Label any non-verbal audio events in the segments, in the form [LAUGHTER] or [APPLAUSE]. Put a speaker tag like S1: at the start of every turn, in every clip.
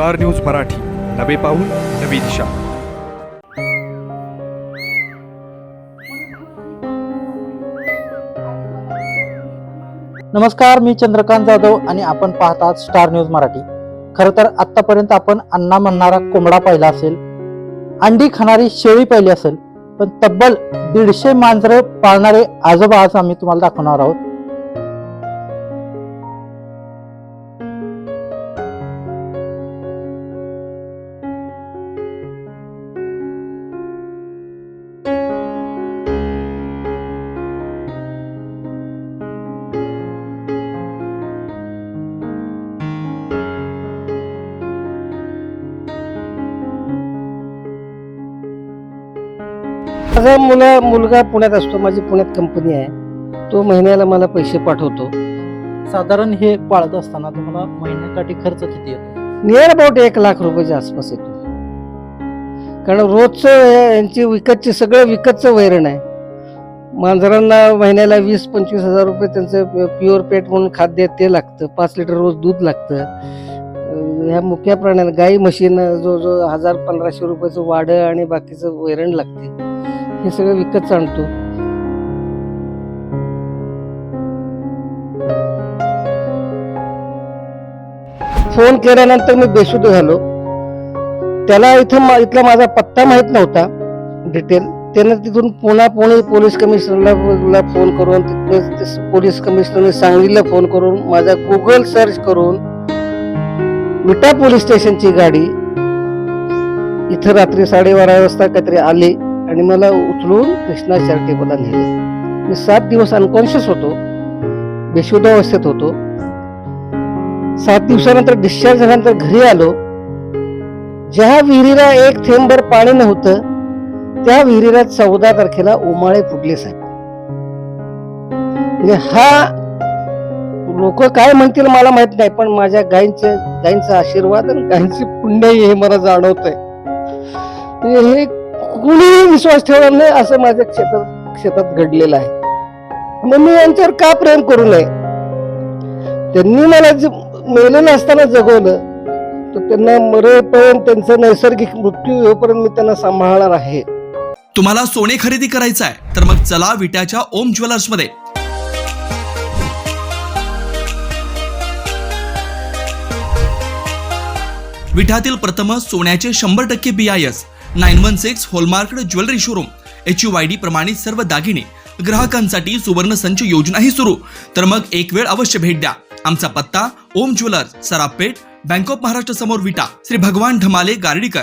S1: Star news Marathi. नवे पाऊल नवी दिशा.
S2: नमस्कार मी चंद्रकांत जाधव आणि आपण पाहतात स्टार न्यूज मराठी. खर तर आतापर्यंत आपण अण्णा म्हणणारा कोंबडा पाहिला असेल अंडी खाणारी शेळी पाहिली असेल पण तब्बल दीडशे मांजरं पाळणारे आजोबा आज आम्ही तुम्हाला दाखवणार आहोत.
S3: माझा मुला मुलगा पुण्यात असतो माझी पुण्यात कंपनी आहे. तो महिन्याला मला पैसे पाठवतो.
S2: साधारण हे पाळत असताना तुम्हाला महिन्याकाठी खर्च किती येतो?
S3: नियर अबाउट एक लाख रुपयाच्या आसपास येतो. कारण रोजचं यांची विकतची सगळं विकतचं वैरण आहे. मांजरांना महिन्याला वीस पंचवीस हजार रुपये त्यांचं प्युअर पेट म्हणून खाद्य ते लागतं. पाच लिटर रोज दूध लागतं. ह्या मुख्या प्राण्यांना गाई म्हशींना जो जो हजार पंधराशे रुपयाचं वाडं आणि बाकीचं वैरण लागते. हे सगळं विकत आणतो. फोन केल्यानंतर मी बेशुद्ध झालो. त्याला इथं मा- इथला माझा पत्ता माहीत नव्हता डिटेल त्यानं तिथून पुन्हा पुणे पोलीस कमिशनरला फोन करून तिथं पोलीस कमिशनरने सांगलीला फोन करून माझा गुगल सर्च करून विटा पोलीस स्टेशनची गाडी इथं रात्री साडेबारा वाजता काहीतरी आली. आणि मला उचलून कृष्णा चॅरिटेबलला नेले. मी सात दिवस अनकॉन्शियस होतो. बेशुद्ध अवस्थेत होतो. सात दिवसानंतर डिस्चार्ज झाल्यानंतर घरी आलो. ज्या विहिरीला एक थेंबर पाणी नव्हतं त्या विहिरीला चौदा तारखेला उमाळे फुटले साहेब. म्हणजे हा लोक काय म्हणतील मला माहीत नाही पण माझ्या गायींचे गायींचा आशीर्वाद आणि गायींची पुण्य हे मला जाणवत आहे म्हणजे हे कुणीही विश्वास ठेवणार नाही असं माझ्या क्षेत्रात क्षेत्रात घडलेलं आहे. मग मी यांच्यावर का प्रेम करू नये? त्यांनी मला जे मेलेलं असताना जगवलं तर त्यांना मरेपर्यंत त्यांचा नैसर्गिक मृत्यू होईपर्यंत मी त्यांना सांभाळणार आहे.
S4: तुम्हाला सोने खरेदी करायचं आहे तर मग चला विट्याच्या ओम ज्वेलर्समध्ये. विठातील प्रथम सोन्याचे शंभर टक्के BIS nine one six hallmark jewellery showroom. H U Y D प्रमाणित सर्व दागिने ग्राहकांसाठी सुवर्ण संच योजनाही सुरू. तर मग एक वेळ अवश्य भेट द्या. आमचा पत्ता Om jewellers Sarapeth bank of Maharashtra समोर विटा. श्री भगवान ढमाले गार्डीकर.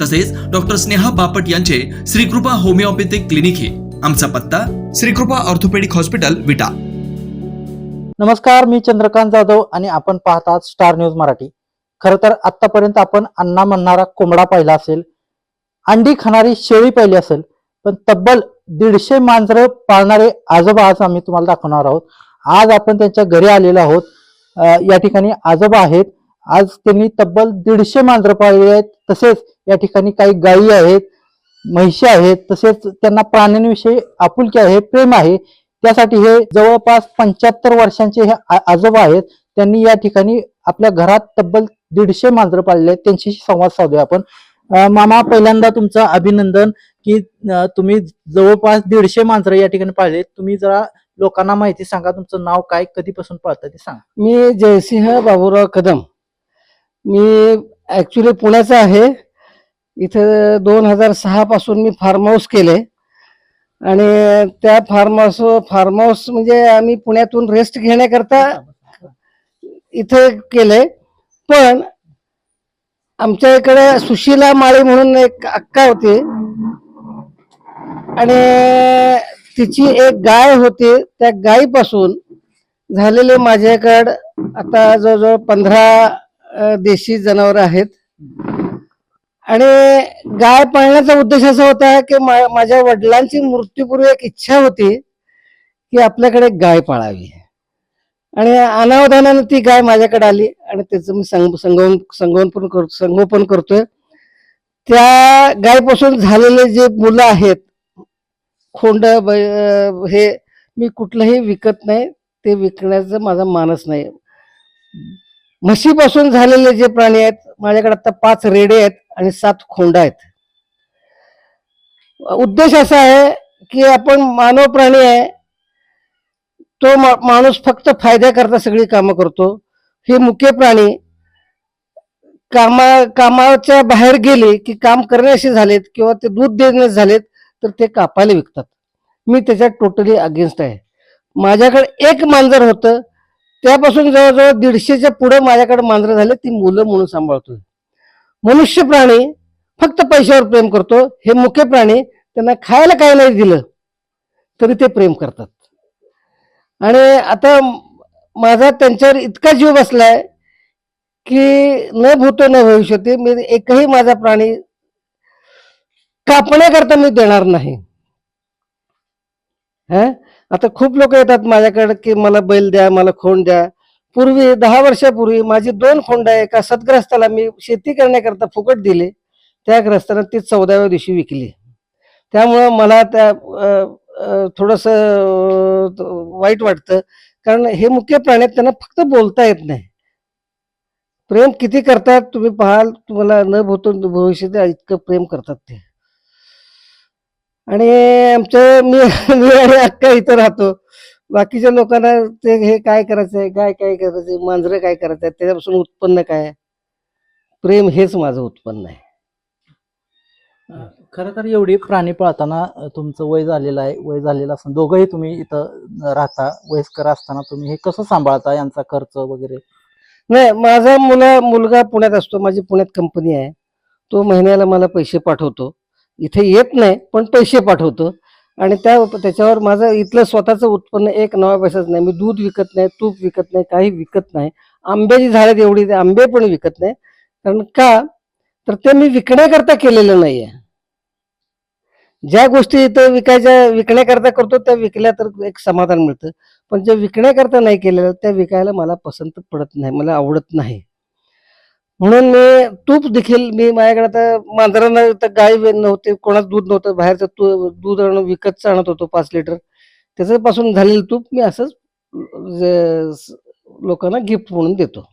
S4: तसेच डॉक्टर स्नेहा बापट यांचे श्रीकृपा होमिओपॅथिक क्लिनिक हे. आमचा पत्ता श्रीकृपा ऑर्थोपेडिक हॉस्पिटल विटा.
S2: नमस्कार मी चंद्रकांत जाधव आणि आपण पाहतात स्टार न्यूज मराठी. खरं तर आतापर्यंत आपण अण्णा म्हणणारा कोंबडा पाहिला असेल अंडी खाणारी शेळी पाहिली असेल पण तब्बल दीडशे मांजरं पाळणारे आजोबा आज आम्ही तुम्हाला दाखवणार आहोत. आज आपण त्यांच्या घरी आलेलो आहोत. या ठिकाणी आजोबा आहेत. आज त्यांनी तब्बल दीडशे मांजरं पाळली आहेत. तसेच या ठिकाणी काही गायी आहेत म्हशी आहेत तसेच त्यांना प्राण्यांविषयी आपुलकी आहे प्रेम आहे. त्यासाठी हे जवळपास पंच्याहत्तर वर्षांचे हे आजोबा आहेत. त्यांनी या ठिकाणी आपल्या घरात तब्बल दीडशे मांजरं पाळले आहेत. त्यांच्याशी संवाद साधूया आपण. मामा पहिल्यांदा तुमचं अभिनंदन की तुम्ही जवळपास दीडशे मांजरं या ठिकाणी पाळले तुम्ही जरा लोकांना माहिती सांगा तुमचं नाव काय कधीपासून पाळतं ते सांगा.
S3: मी जयसिंह बाबूराव कदम. मी ॲक्च्युली पुण्याचा आहे. इथं दोन हजार सहापासून मी फार्म हाऊस केले आणि त्या फार्म हाऊस फार्म हाऊस म्हणजे आम्ही पुण्यातून रेस्ट घेण्याकरता इथे केले पण आमच्या इकडे सुशीला माळी म्हणून एक अक्का होती. आणि तिची एक गाय होती. त्या गायीपासून झालेले माझ्याकडे आता जवळजवळ पंधरा देशी जनावर आहेत. आणि गाय पाळण्याचा उद्देश असा होता की मा- माझ्या वडिलांची मृत्यूपूर्वी एक इच्छा होती की आपल्याकडे गाय पाळावी. आणि अनावधानानं ती गाय माझ्याकडे आली आणि त्याचं मी संग संगोपन संगोपन करतो संगोपन करतोय. त्या गायपासून झालेले जे मुलं आहेत खोंड हे मी कुठलंही विकत नाही ते विकण्याचा माझा मानस नाही. म्हशीपासून झालेले जे प्राणी आहेत माझ्याकडे आता पाच रेडे आहेत आणि सात खोंडा आहेत. उद्देश असा आहे की आपण मानव प्राणी आहे तो मा- माणूस फक्त फायद्याकरता सगळी कामं करतो. हे मुख्य प्राणी कामा कामाच्या बाहेर गेले की काम करण्याशी झालेत किंवा ते दूध देण्यास झालेत तर ते कापायला विकतात. मी त्याच्यात टोटली अगेन्स्ट आहे. माझ्याकडे एक मांजर होतं त्यापासून जवळजवळ दीडशेच्या पुढे माझ्याकडे मांजरं झाले ती मुलं म्हणून सांभाळतोय. मनुष्य प्राणी फक्त पैशावर प्रेम करतो हे मुख्य प्राणी त्यांना खायला काही नाही दिलं तरी ते प्रेम करतात. आणि आता माझा त्यांच्यावर इतका जीव बसलाय की न भूतो न भविष्यती मी एकही माझा प्राणी कापण्याकरता मी देणार नाही. हा? आता खूप लोक येतात माझ्याकडे की मला बैल द्या मला खोंड द्या. पूर्वी दहा वर्षापूर्वी माझी दोन खोंड आहे एका सदग्रस्ताला मी शेती करण्याकरता फुकट दिले. त्या ग्रस्तानं ती चौदाव्या दिवशी विकली. त्यामुळं मला त्या थोडस थोडंसं वाईट वाटतं. कारण हे मुख्य प्राणी आहेत त्यांना फक्त बोलता येत नाही. प्रेम किती करतात तुम्ही पाहाल तुम्हाला न भोतून भविष्यात इतकं प्रेम करतात ते. आणि आमचं मी मी आणि अक्का इथं राहतो. बाकीच्या लोकांना ते हे काय करायचंय गाय काय करायचंय मांजरं काय करायचं त्याच्यापासून उत्पन्न काय प्रेम हेच माझं उत्पन्न आहे.
S2: खरं तर एवढी प्राणी पाळताना अ, तुमचं वय झालेलं आहे वय झालेलं असताना दोघंही तुम्ही इथं अ, राहता वयस्कर असताना तुम्ही हे कसं सांभाळता यांचा खर्च वगैरे?
S3: नाही माझा मुला मुलगा पुण्यात असतो माझी पुण्यात कंपनी आहे. तो महिन्याला मला पैसे पाठवतो. इथे येत नाही पण पैसे पाठवतो. आणि त्या त्याच्यावर माझं इथलं स्वतःचं उत्पन्न एक नवा पैसाच नाही. मी दूध विकत नाही तूप विकत नाही काही विकत नाही. आंब्याची झाडं एवढी ते आंबे पण विकत नाही. कारण का? तर ते मी विकण्याकरता केलेलं नाही ज्या गोष्टी इथं विकायच्या विकण्याकरता करतो त्या विकल्या तर एक समाधान मिळतं. पण जे विकण्याकरता नाही केलेलं त्या विकायला मला पसंत पडत नाही मला आवडत नाही. म्हणून मी तूप देखील मी माझ्याकडे आता मांजरांना तर गाय नव्हते कोणाच दूध नव्हतं बाहेरचं तू दूध आणून विकतचं आणत होतो पाच लिटर. त्याच्यापासून झालेलं तूप मी असंच लोकांना गिफ्ट म्हणून देतो.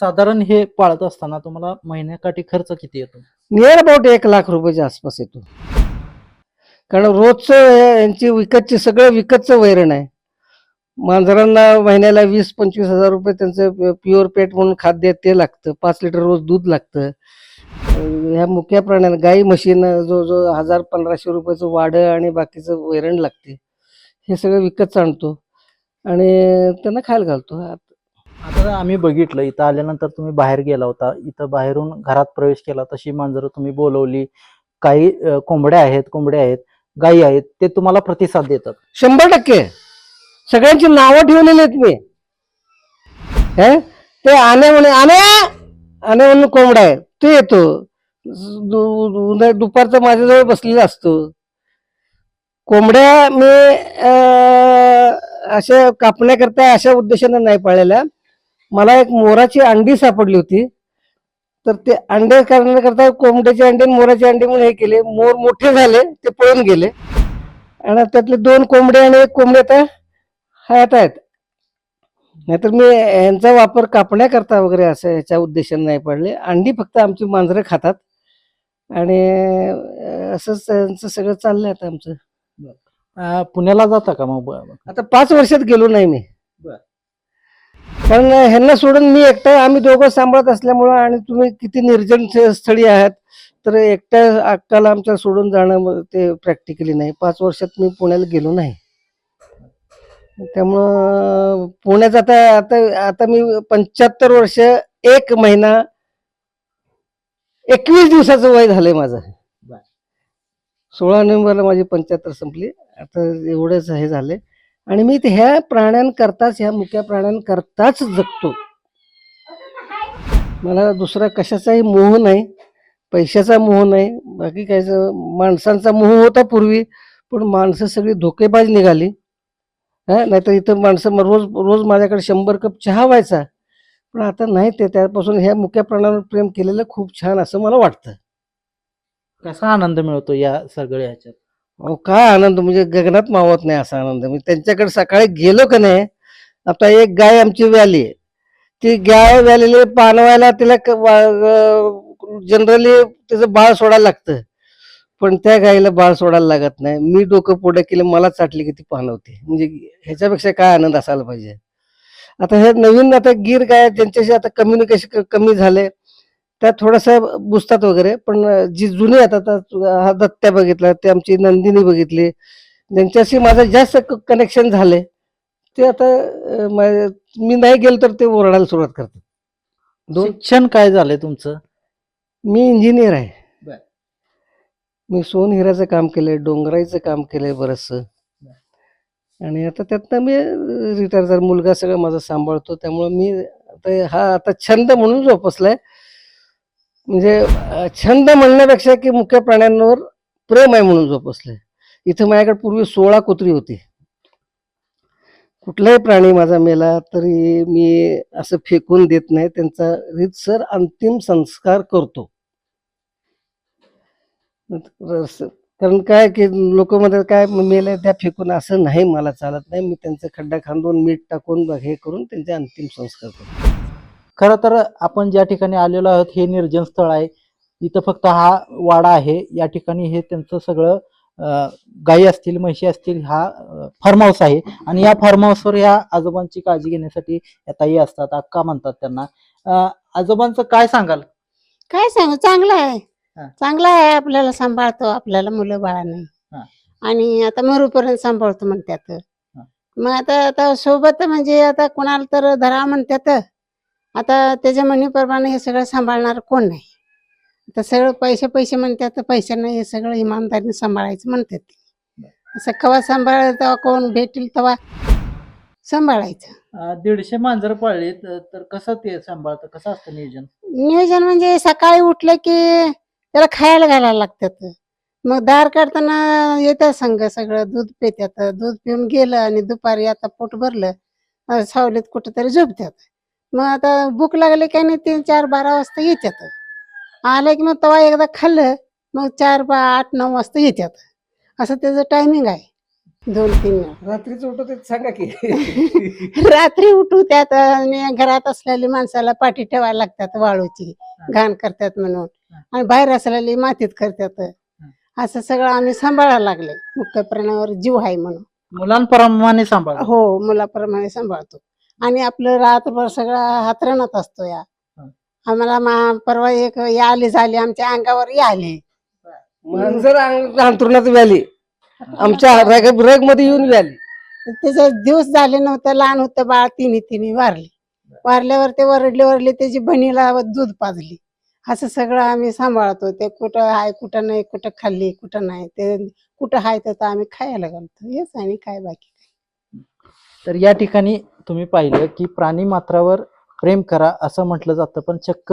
S2: साधारण हे पाळत असताना तुम्हाला महिन्याकाठी खर्च किती येतो?
S3: नियर अबाउट एक लाख रुपयाच्या आसपास येतो. कारण रोजचं यांची विकतची सगळं विकतचं वैरण आहे. मांजरांना महिन्याला वीस पंचवीस हजार रुपये त्यांचं प्युअर पेट म्हणून खाद्य ते लागतं. पाच लिटर रोज दूध लागतं. ह्या मुख्या प्राण्यांना गाई म्हशींना जो जो हजार पंधराशे रुपयाचं वाडं आणि बाकीचं वैरण लागते. हे सगळं विकतच आणतो. आणि त्यांना खायला घालतो.
S2: आता आम्ही बघितलं इथं आल्यानंतर तुम्ही बाहेर गेला होता. इथं बाहेरून घरात प्रवेश केला तशी मांजरं तुम्ही बोलवली. काही कोंबड्या आहेत कोंबड्या आहेत गायी आहेत ते तुम्हाला प्रतिसाद देतात.
S3: शंभर टक्के. सगळ्यांची नावं ठेवलेली आहेत मी. हे? ते आणे म्हणे आणे आणे म्हणून कोंबडा आहे. तो येतो दु- दुपारचा माझ्याजवळ बसलेला असतो. कोंबड्या मी अशा कापण्याकरता अशा उद्देशाने नाही पाळलेल्या. मला एक मोराची अंडी सापडली होती. तर ते अंडे करण्याकरता कोंबड्याचे अंडे आणि मोराचे अंडे म्हणून हे केले. मोर मोठे झाले ते पळून गेले. आणि त्यातले दोन कोंबडे आणि एक कोंबडे आता हयात आहेत. नाहीतर मी यांचा वापर कापण्याकरता वगैरे असं याच्या उद्देशाने नाही पडले. अंडी फक्त आमची मांजरं खातात. आणि असंच त्यांचं सगळं चाललंय आता आमचं.
S2: अ, पुण्याला जाता का मग? ब-
S3: आता पाच वर्षात गेलो नाही मी.
S2: बर.
S3: कारण ह्यांना सोडून मी एकटा आम्ही दोघं सांभाळत असल्यामुळं आणि तुम्ही किती निर्जन स- स्थळी आहात तर एकट्या अक्काला आमच्या सोडून जाणं मग ते प्रॅक्टिकली नाही. पाच वर्षात मी पुण्याला गेलो नाही. त्यामुळं पुण्यात आता आता आता मी पंच्याहत्तर वर्ष एक महिना एकवीस दिवसाचं वय झालंय माझं. सोळा नोव्हेंबरला माझी पंच्याहत्तर संपली. आता एवढंच हे झालंय. आणि मी ह्या प्राण्यांकरताच ह्या मुक्या प्राण्यांकरताच जगतो. मला दुसरा कशाचाही मोह नाही पैशाचा मोह नाही. बाकी काय माणसांचा मोह होता पूर्वी पण माणसं सगळी धोकेबाज निघाली. हा नाहीतर इथं माणसं म- रोज रोज माझ्याकडे शंभर कप चहा व्हायचा. पण आता नाही ते त्यापासून ह्या मुक्या प्राण्यावर प्रेम केलेलं खूप छान असं मला वाटतं.
S2: कसा आनंद मिळतो या सगळ्या ह्याच्यात?
S3: अहो काय आनंद? म्हणजे गगनात मावत नाही असा आनंद. मी त्यांच्याकडे सकाळी गेलो का नाही आता एक गाय आमची व्याली आहे. ती गाय व्यालेली पानवायला तिला जनरली त्याचं बाळ सोडायला लागतं. पण त्या गायीला बाळ सोडायला लागत नाही. मी डोकं पुढे केलं मला चाटली की ती पानवते म्हणजे ह्याच्यापेक्षा काय आनंद असायला पाहिजे? आता हे नवीन आता गीर गाय ज्यांच्याशी आता कम्युनिकेशन कमी झाले त्या थोडंसं बुसतात वगैरे पण जी जुनी आता हा दत्त्या बघितला ते आमची नंदिनी बघितली ज्यांच्याशी माझं जास्त कनेक्शन झाले ते आता मा- नाही गेलो तर ते ओरडायला सुरुवात करतात. दोन
S2: शिक्षण काय झालंय तुमचं?
S3: मी इंजिनियर आहे. मी सोनहिराचं काम केलंय डोंगराईचं काम केलंय बरचसं. आणि आता त्यातनं मी रिटायर झाला मुलगा सगळं माझा सांभाळतो त्यामुळे मी आता हा आता छंद म्हणून जोपासलाय. म्हणजे छंद म्हणण्यापेक्षा की मुख्य प्राण्यांवर प्रेम आहे म्हणून जोपासलंय. इथं माझ्याकडे पूर्वी सोळा कुत्री होती. कुठलाही प्राणी माझा मेला तरी मी असं फेकून देत नाही त्यांचा रीतसर अंतिम संस्कार करतो. कारण काय की लोक म्हणतात काय मेले त्या फेकून असं नाही मला चालत नाही. मी त्यांचा खड्डा खांदून मीठ टाकून बघ- हे करून त्यांचे अंतिम संस्कार करतो.
S2: खरं तर आपण ज्या ठिकाणी आलेलो आहोत हे निर्जन स्थळ आहे. इथं फक्त हा वाडा आहे. या ठिकाणी हे त्यांचं सगळं गायी असतील म्हशी असतील हा फार्म हाऊस आहे. आणि या फार्म हाऊसवर या आजोबांची काळजी घेण्यासाठी या ताई असतात अक्का म्हणतात त्यांना. आजोबांचं काय सांगाल?
S5: काय सांगू? चांगलं आहे. चांगलं आहे आपल्याला सांभाळतो आपल्याला मुलं बाळा. नाही आणि आता मरूपर्यंत सांभाळतो म्हणतात. मग आता आता सोबत म्हणजे आता कोणाला तर धरा म्हणतात. आता त्याच्या म्हणीप्रमाणे हे सगळं सांभाळणार कोण नाही? आता सगळं पैसे पैसे म्हणतात नाही हे सगळं इमानदारीने सांभाळायचं म्हणतात. असं कवा सांभाळ तेव्हा कोण भेटेल तेव्हा सांभाळायचं.
S2: दीडशे मांजर पाळली तर कसं ते सांभाळतं? कसं असतं नियोजन?
S5: नियोजन म्हणजे सकाळी उठलं की त्याला खायला घालायला लागतात. मग दार काढताना येतात संघ सगळं दूध पितात दूध पिऊन गेलं आणि दुपारी आता पोट भरलं सावलीत कुठंतरी झोपतात. मग आता भूक लागली काही नाही तीन चार बारा वाजता येतात. आलं की मग तेव्हा एकदा खाल्लं मग चार बा आठ नऊ वाजता येतात. असं त्याचं टायमिंग आहे. दोन तीन.
S3: रात्रीच उठत सांगा की. [LAUGHS]
S5: रात्री उठू त्यात आणि घरात असलेली माणसाला पाठी ठेवायला लागतात वाळूची. घाण करतात म्हणून. आणि बाहेर असलेली मातीत करतात असं सगळं आम्ही सांभाळायला लागले. मुख्य प्राण्यावर जीव आहे म्हणून.
S2: मुलांप्रमाणे सांभाळ
S5: हो मुलाप्रमाणे सांभाळतो. आणि आपलं रात्रभर सगळा हातरणत असतो या. आम्हाला मा- परवा एक या आली झाली आमच्या अंगावर या आली.
S3: मांजर अंथरुणात व्याली आमच्या रग रगमध्ये येऊन व्याली.
S5: त्याचे दिवस झाले नव्हतं लहान होतं बाळ तिन्ही तिन्ही वारली. वारल्यावर ते वरडले वरडले त्याची बहिणीला दूध पाजली. असं सगळं आम्ही सांभाळतो. ते कुठं आहे कुठं नाही कुठं खाल्ली कुठं नाही ते कुठं आहे तर आम्ही खायला घालतो. हेच आणि काय बाकी
S2: तर या ठिकाणी तुम्ही पाहिलं की प्राणी मात्रावर प्रेम करा असं म्हटलं जातं. पण चक्क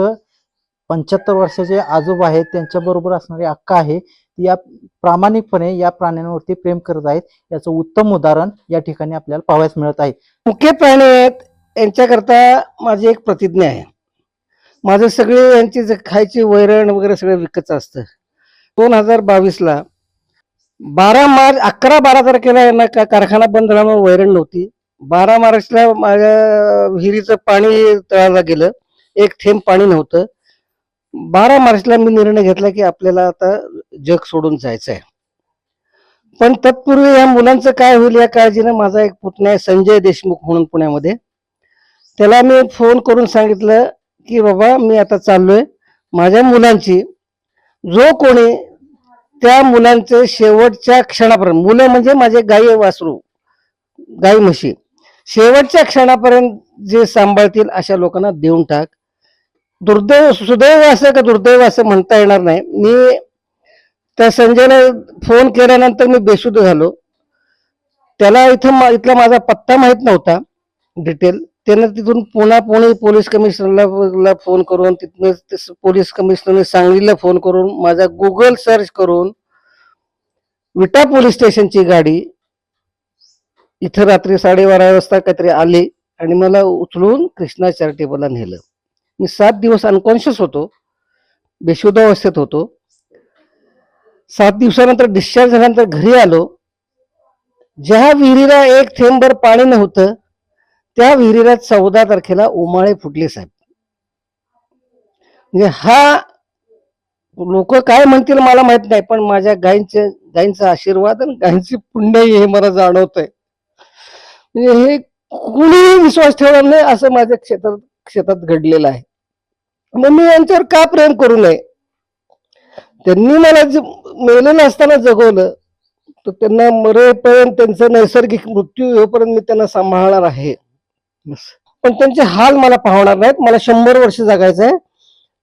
S2: पंच्याहत्तर वर्षाचे आजोबा आहेत त्यांच्या बरोबर असणारी अक्का आहे ती या प्रामाणिकपणे या प्राण्यांवरती प्रेम करत आहेत. याचं उत्तम उदाहरण या ठिकाणी आपल्याला पाहावयास मिळत आहे.
S3: मुख्य प्राणी आहेत यांच्याकरता माझी एक प्रतिज्ञा आहे. माझं सगळे यांची जे खायची वैरण वगैरे सगळं विकत असतं. दोन हजार बावीसला बारा मार्च अकरा बारा तारखेला यांना का- कारखाना बंद झाल्यामुळे वैरण नव्हती. बारा मार्चला माझ्या विहिरीचं पाणी तळाला गेलं. एक थेंब पाणी नव्हतं. बारा मार्चला मी निर्णय घेतला की आपल्याला आता जग सोडून जायचं आहे पण तत्पूर्वी या मुलांचं काय होईल या काळजीनं माझा एक पुतण्या संजय देशमुख म्हणून पुण्यामध्ये. त्याला मी फोन करून सांगितलं की बाबा मी आता चाललोय माझ्या मुलांची. जो कोणी त्या मुलांचे शेवटच्या क्षणापर्यंत मुलं म्हणजे माझे गाई वासरू गाई म्हशी शेवटच्या क्षणापर्यंत जे सांभाळतील अशा लोकांना देऊन टाक. दुर्दैव सुदैव असं का दुर्दैव असं म्हणता येणार नाही. मी त्या संजयने फोन केल्यानंतर मी बेशुद्ध झालो. त्याला इथं मा- इथला माझा पत्ता माहीत नव्हता डिटेल. त्यानं तिथून पुन्हा पुणे पोलीस कमिशनरला फोन करून तिथून पोलीस कमिशनरने सांगलीला फोन करून माझा गुगल सर्च करून विटा पोलीस स्टेशनची गाडी इथं रात्री साडेबारा वाजता काहीतरी आली आणि मला उचलून कृष्णा चॅरिटेबलला नेलं. मी सात दिवस अनकॉन्शियस होतो बेशुद्धावस्थेत होतो. सात दिवसानंतर डिस्चार्ज झाल्यानंतर घरी आलो. ज्या विहिरीला एक थेंबर पाणी नव्हतं त्या विहिरीला चौदा तारखेला उमाळे फुटले साहेब. म्हणजे हा लोक काय म्हणतील मला माहीत नाही पण माझ्या गायींचे गायींचा आशीर्वाद आणि गायींची पुण्य हे मला जाणवतंय. म्हणजे हे कुणीही विश्वास ठेवणार नाही असं माझ्या क्षेत्रात क्षेत्रात घडलेलं आहे. मग मी यांच्यावर का प्रेम करू नये? त्यांनी मला जे मेलेलं असताना जगवलं तर त्यांना मरेपर्यंत त्यांचं नैसर्गिक मृत्यू होईपर्यंत मी त्यांना सांभाळणार आहे. पण त्यांचे हाल मला पाहणार नाहीत. मला शंभर वर्ष जगायचं आहे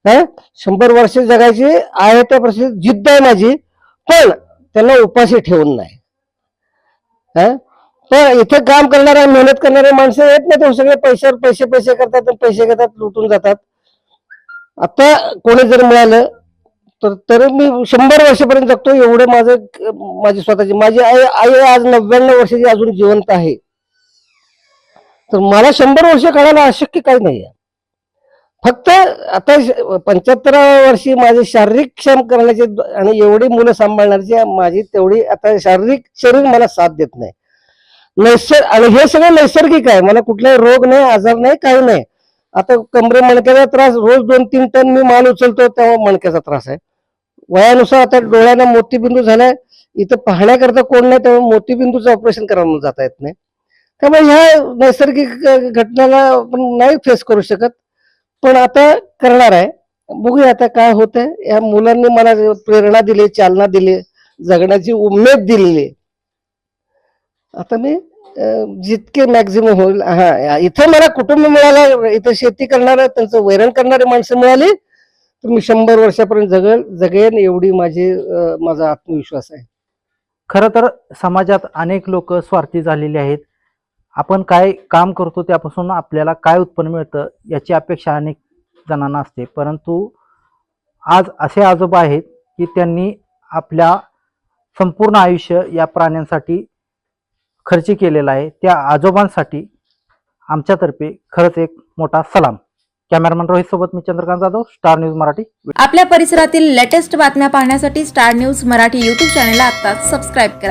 S3: हा? शंभर वर्ष जगायची आहे त्या प्रसिद्ध. जिद्द आहे माझी. पण त्यांना उपाशी ठेवून नाही. हा? पण इथे काम करणारे मेहनत करणारे माणसं येत नाही ते हो, सगळे पैशावर पैसे पैसे करतात पैसे घेतात लुटून जातात. आता कोणी जर मिळालं तर तर मी शंभर वर्षापर्यंत जगतो. एवढं माझं माझी स्वतःची माझी आई आई आज नव्याण्णव वर्षाची अजून जिवंत आहे. तर मला शंभर वर्ष काढायला अशक्य काही नाही फक्त आता पंच्याहत्तराव्या वर्षी माझे शारीरिक क्षम करण्याचे आणि एवढी मुलं सांभाळण्याची माझी तेवढी आता शारीरिक शरीर मला साथ देत नाही. नैसर्ग आणि हे सगळं नैसर्गिक आहे. मला कुठलाही रोग नाही आजार नाही काही नाही. आता कमरे मणक्याचा त्रास रोज दोन तीन टन मी माल उचलतो तेव्हा मणक्याचा त्रास आहे. वयानुसार आता डोळ्यांना मोतीबिंदू झालाय. इथं पाहण्याकरता कोण नाही त्यामुळे मोतीबिंदूचं ऑपरेशन करायला जाता येत नाही. त्यामुळे ह्या नैसर्गिक घटनेला आपण नाही फेस करू शकत. पण आता करणार आहे. बघूया आता काय होतंय. या मुलांनी मला प्रेरणा दिली चालना दिली जगण्याची उमेद दिलेली. आहे. आता मी जितके मॅक्झिमम होईल हा इथं मला कुटुंब मिळालं इथं शेती करणार त्यांचं वैरण करणारी माणसं मिळाली तर मी शंभर वर्षापर्यंत जगेल जगेन एवढी माझी माझा आत्मविश्वास आहे.
S2: खरं तर समाजात अनेक लोक स्वार्थी झालेले आहेत. आपण काय काम करतो त्यापासून आपल्याला काय उत्पन्न मिळतं याची अपेक्षा अनेक जणांना असते. परंतु आज असे आजोबा आहेत की त्यांनी आपल्या संपूर्ण आयुष्य या प्राण्यांसाठी खर्च केलेला आहे. त्या आजोबांसाठी आमच्यातर्फे खरंच एक मोठा सलाम. कॅमेरामॅन रोहित सोबत मी चंद्रकांत जाधव स्टार न्यूज मराठी.
S6: आपल्या परिसरातील लेटेस्ट बातम्या पाहण्यासाठी स्टार न्यूज मराठी यूट्यूब चॅनलला आता सबस्क्राईब करा.